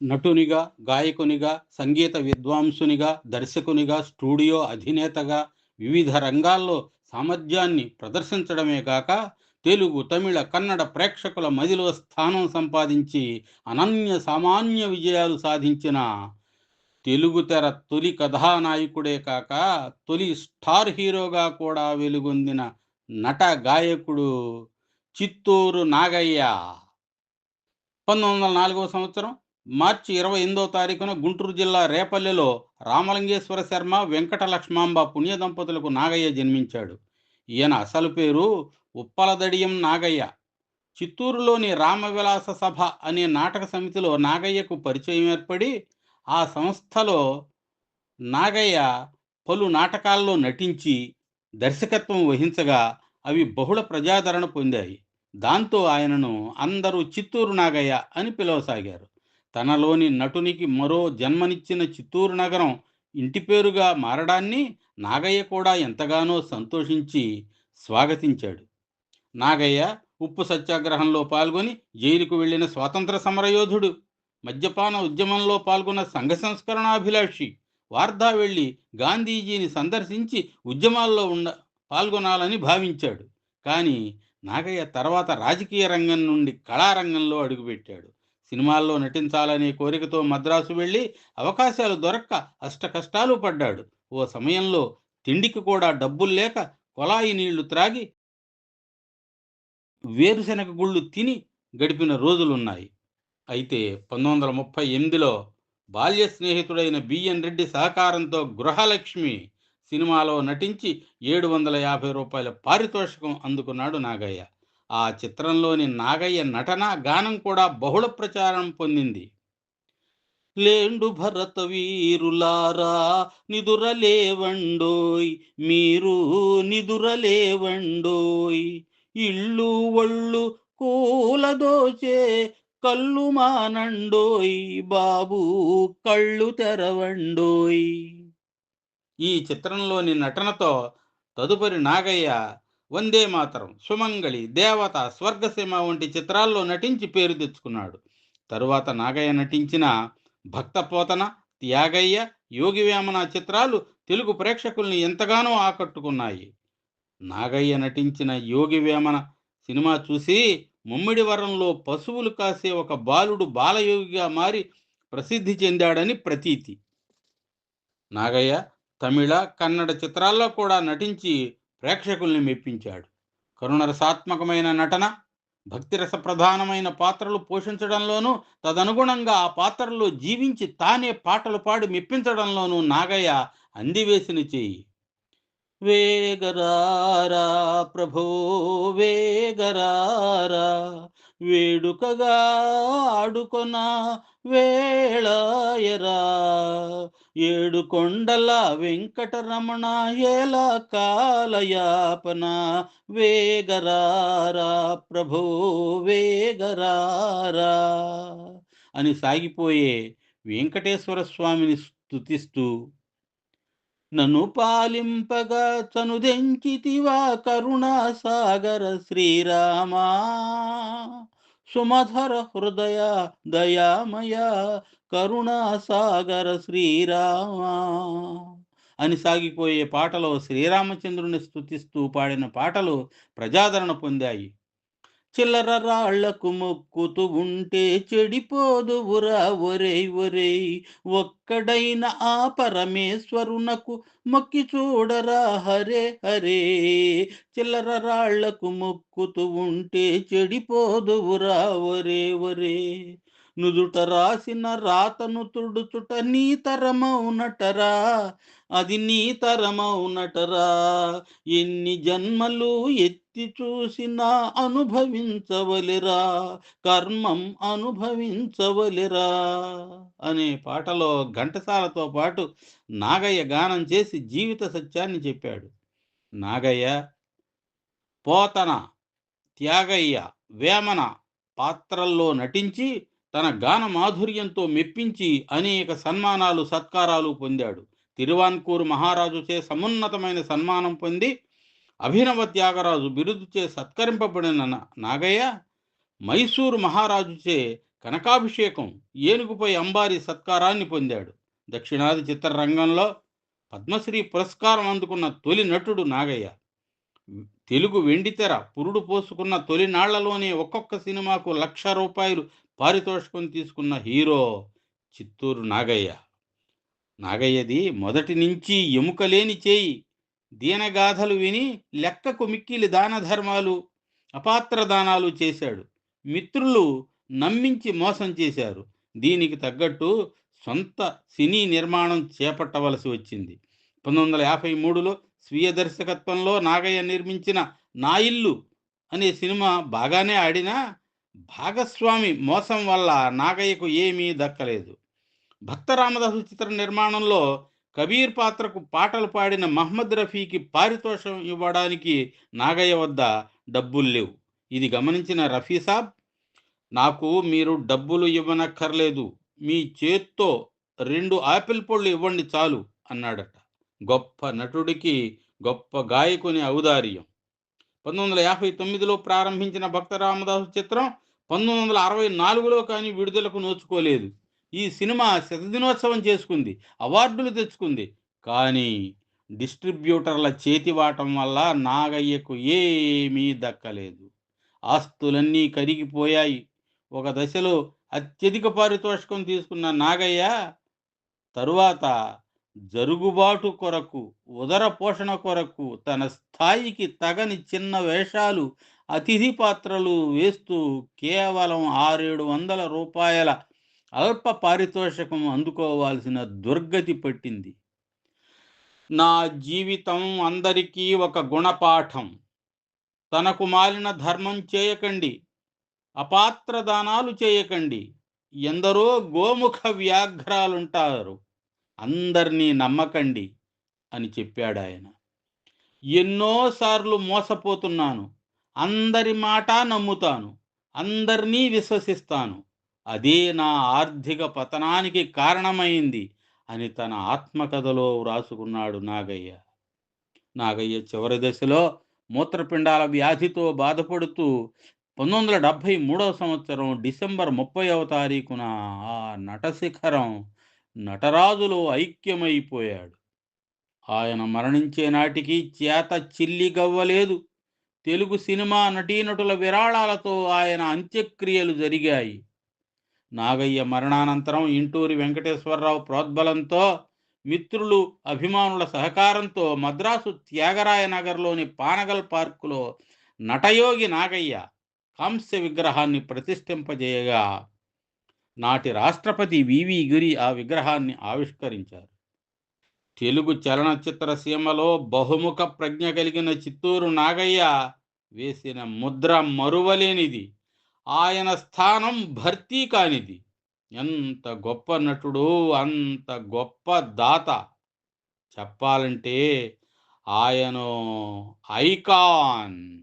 నటునిగా గాయకునిగా సంగీత విద్వాంసునిగా దర్శకునిగా studio అధినేతగా వివిధ రంగాల్లో సామర్థ్యాన్ని ప్రదర్శించడమే కాక తెలుగు తమిళ కన్నడ ప్రేక్షకుల మదిలో స్థానం సంపాదించి అనన్య సామాన్య విజయాలు సాధించిన తెలుగు తెర తొలి కథానాయకుడే కాక తొలి స్టార్ హీరోగా కూడా వెలుగొందిన నట గాయకుడు చిత్తూరు నాగయ్య. పంతొమ్మిది వందల నాలుగవ సంవత్సరం మార్చి ఇరవై ఎనిమిదో తారీఖున గుంటూరు జిల్లా రేపల్లెలో రామలింగేశ్వర శర్మ వెంకట లక్ష్మాంబ పుణ్య దంపతులకు నాగయ్య జన్మించాడు. ఈయన అసలు పేరు ఉప్పలదడియం నాగయ్య. చిత్తూరులోని రామవిలాస సభ అనే నాటక సమితిలో నాగయ్యకు పరిచయం ఏర్పడి ఆ సంస్థలో నాగయ్య పలు నాటకాల్లో నటించి దర్శకత్వం వహించగా అవి బహుళ ప్రజాదరణ పొందాయి. దాంతో ఆయనను అందరూ చిత్తూరు నాగయ్య అని పిలవసాగారు. తనలోని నటునికి మరో జన్మనిచ్చిన చిత్తూరు నగరం ఇంటి పేరుగా మారడాన్ని నాగయ్య కూడా ఎంతగానో సంతోషించి స్వాగతించాడు. నాగయ్య ఉప్పు సత్యాగ్రహంలో పాల్గొని జైలుకు వెళ్ళిన స్వాతంత్ర సమరయోధుడు మద్యపాన ఉద్యమంలో పాల్గొన్న సంఘ సంస్కరణాభిలాషి వార్ధా వెళ్ళి గాంధీజీని సందర్శించి ఉద్యమాల్లో ఉండ పాల్గొనాలని భావించాడు. కానీ నాగయ్య తర్వాత రాజకీయ రంగం నుండి కళారంగంలో అడుగుపెట్టాడు. సినిమాల్లో నటించాలనే కోరికతో మద్రాసు వెళ్ళి అవకాశాలు దొరక్క అష్ట కష్టాలు పడ్డాడు. ఓ సమయంలో తిండికి కూడా డబ్బులు లేక కొలాయి నీళ్ళు త్రాగి వేరుశనగ గుళ్ళు తిని గడిపిన రోజులున్నాయి. అయితే పంతొమ్మిది వందల ముప్పై ఎనిమిదిలో బాల్య స్నేహితుడైన బిఎన్ రెడ్డి సహకారంతో గృహలక్ష్మి సినిమాలో నటించి ఏడు వందల యాభై రూపాయల పారితోషికం అందుకున్నాడు నాగయ్య. ఆ చిత్రంలోని నాగయ్య నటన గానం కూడా బహుళ ప్రచారం పొందింది. లేండు భరత వీరులారా నిదురలేవండోయ్ మీరు నిదురలేవండోయ్ ఇళ్ళు ఒళ్ళు కూలదోచే కళ్ళు మానండోయ్ బాబు కళ్ళు తెరవండోయ్. ఈ చిత్రంలోని నటనతో తదుపరి నాగయ్య వందే మాతరం సుమంగళి దేవత స్వర్గసీమ వంటి చిత్రాల్లో నటించి పేరు తెచ్చుకున్నాడు. తరువాత నాగయ్య నటించిన భక్తపోతన త్యాగయ్య యోగివేమన చిత్రాలు తెలుగు ప్రేక్షకుల్ని ఎంతగానో ఆకట్టుకున్నాయి. నాగయ్య నటించిన యోగివేమన సినిమా చూసి ముమ్మిడివరంలో పశువులు కాసే ఒక బాలుడు బాలయోగిగా మారి ప్రసిద్ధి చెందాడని ప్రతీతి. నాగయ్య తమిళ కన్నడ చిత్రాల్లో కూడా నటించి ప్రేక్షకుల్ని మెప్పించాడు. కరుణరసాత్మకమైన నటన భక్తిరస ప్రధానమైన పాత్రలు పోషించడంలోనూ తదనుగుణంగా ఆ పాత్రలో జీవించి తానే పాటలు పాడి మెప్పించడంలోనూ నాగయ్య అందివేసిన చేయి. వేగరారా ప్రభో వేగరారా వేడుకగా ఆడుకొన వేళయరా ఏడు కొండల వెంకటరమణ ఏలా కాలయాపన. వేగరారా ప్రభో వేగరారా అని సాగిపోయే వెంకటేశ్వర స్వామిని స్థుతిస్తూ నన్ను పాలింపగా చనుదెంచితివా కరుణా సాగర శ్రీరామా. సుమధర హృదయ దయామయ కరుణాసాగర శ్రీరామా అని సాగిపోయే పాటలో శ్రీరామచంద్రుని స్తుతిస్తూ పాడిన పాటలు ప్రజాదరణ పొందాయి. చిల్లర రాళ్ళకు మొక్కుతూ ఉంటే చెడిపోదువురా ఒరే ఒరే. ఒక్కడైన ఆ పరమేశ్వరునకు మొక్కి చూడరా హరే హరే. చిల్లర రాళ్ళకు మొక్కుతూ ఉంటే చెడిపోదువురా ఒరే ఒరే. నుదుట రాసిన రాతను తుడుచుట నీ తరమౌనటరా? అది నీ తరమౌనటరా? ఎన్ని జన్మలు ఎత్తి చూసినా అనుభవించవలిరా? కర్మం అనుభవించవలిరా? అనే పాటలో ఘంటసాలతో పాటు నాగయ్య గానం చేసి జీవిత సత్యాన్ని చెప్పాడు. నాగయ్య పోతన త్యాగయ్య వేమన పాత్రల్లో నటించి తన గాన మాధుర్యంతో మెప్పించి అనేక సన్మానాలు సత్కారాలు పొందాడు. తిరువాన్కూరు మహారాజుచే సమున్నతమైన సన్మానం పొంది అభినవ త్యాగరాజు బిరుదుచే సత్కరింపబడిన నాగయ్య మైసూరు మహారాజుచే కనకాభిషేకం ఏనుగుపై అంబారి సత్కారాన్ని పొందాడు. దక్షిణాది చిత్రరంగంలో పద్మశ్రీ పురస్కారం అందుకున్న తొలి నటుడు నాగయ్య. తెలుగు వెండితెర పురుడు పోసుకున్న తొలినాళ్ళలోనే ఒక్కొక్క సినిమాకు లక్ష రూపాయలు పారితోషికం తీసుకున్న హీరో చిత్తూరు నాగయ్య. నాగయ్యది మొదటి నుంచి ఎముకలేని చేయి. దీనగాథలు విని లెక్కకు మిక్కిలి దాన ధర్మాలు అపాత్ర దానాలు చేశాడు. మిత్రులు నమ్మించి మోసం చేశారు. దీనికి తగ్గట్టు సొంత సినీ నిర్మాణం చేపట్టవలసి వచ్చింది. పంతొమ్మిది వందల యాభై మూడులో స్వీయ దర్శకత్వంలో నాగయ్య నిర్మించిన నా ఇల్లు అనే సినిమా బాగానే ఆడినా భాగస్వామి మోసం వల్ల నాగయ్యకు ఏమీ దక్కలేదు. భక్త రామదాసు చిత్ర నిర్మాణంలో కబీర్ పాత్రకు పాటలు పాడిన మహమ్మద్ రఫీకి పారితోషం ఇవ్వడానికి నాగయ్య వద్ద డబ్బులు లేవు. ఇది గమనించిన రఫీ సాబ్ నాకు మీరు డబ్బులు ఇవ్వనక్కర్లేదు. మీ చేత్తో రెండు ఆపిల్ పళ్ళు ఇవ్వండి చాలు అన్నాడట. గొప్ప నటుడికి గొప్ప గాయకుని ఔదార్యం. పంతొమ్మిది వందల యాభై తొమ్మిదిలో ప్రారంభించిన భక్త రామదాసు చిత్రం పంతొమ్మిది వందల అరవై నాలుగులో కానీ విడుదలకు నోచుకోలేదు. ఈ సినిమా శతదినోత్సవం చేసుకుంది అవార్డులు తెచ్చుకుంది. కానీ డిస్ట్రిబ్యూటర్ల చేతివాటం వల్ల నాగయ్యకు ఏమీ దక్కలేదు. ఆస్తులన్నీ కరిగిపోయాయి. ఒక దశలో అత్యధిక పారితోషికం తీసుకున్న నాగయ్య తరువాత జరుగుబాటు కొరకు ఉదర పోషణ కొరకు తన స్థాయికి తగని చిన్న వేషాలు అతిథి పాత్రలు వేస్తూ కేవలం ఆరేడు వందల రూపాయల అల్ప పారితోషికం అందుకోవాల్సిన దుర్గతి పట్టింది. నా జీవితం అందరికీ ఒక గుణపాఠం. తనకు మాలిన ధర్మం చేయకండి అపాత్ర దానాలు చేయకండి ఎందరో గోముఖ వ్యాఘ్రాలుంటారు అందరినీ నమ్మకండి అని చెప్పాడు ఆయన ఎన్నోసార్లు మోసపోతున్నాను. అందరి మాట నమ్ముతాను అందరినీ విశ్వసిస్తాను. అదే నా ఆర్థిక పతనానికి కారణమైంది అని తన ఆత్మకథలో వ్రాసుకున్నాడు నాగయ్య. నాగయ్య చివరి దశలో మూత్రపిండాల వ్యాధితో బాధపడుతూ పంతొమ్మిది వందల డెబ్భై మూడవ సంవత్సరం డిసెంబర్ ముప్పైవ తారీఖున ఆ నటశిఖరం నటరాజులో ఐక్యమైపోయాడు. ఆయన మరణించే నాటికి చేత చిల్లి గవ్వలేదు. తెలుగు సినిమా నటీనటుల విరాళాలతో ఆయన అంత్యక్రియలు జరిగాయి. నాగయ్య మరణానంతరం ఇంటూరి వెంకటేశ్వరరావు ప్రోద్బలంతో మిత్రులు అభిమానుల సహకారంతో మద్రాసు త్యాగరాయ నగర్లోని పానగల్ పార్కులో నటయోగి నాగయ్య కాంస్య విగ్రహాన్ని ప్రతిష్ఠింపజేయగా నాటి రాష్ట్రపతి వివి గిరి ఆ విగ్రహాన్ని ఆవిష్కరించారు. తెలుగు చలనచిత్ర సీమలో బహుముఖ ప్రజ్ఞ కలిగిన చిత్తూరు నాగయ్య వేసిన ముద్ర మరువలేనిది. ఆయన స్థానం భర్తీ కానిది. ఎంత గొప్ప నటుడు అంత గొప్ప దాత. చెప్పాలంటే ఆయన ఐకాన్.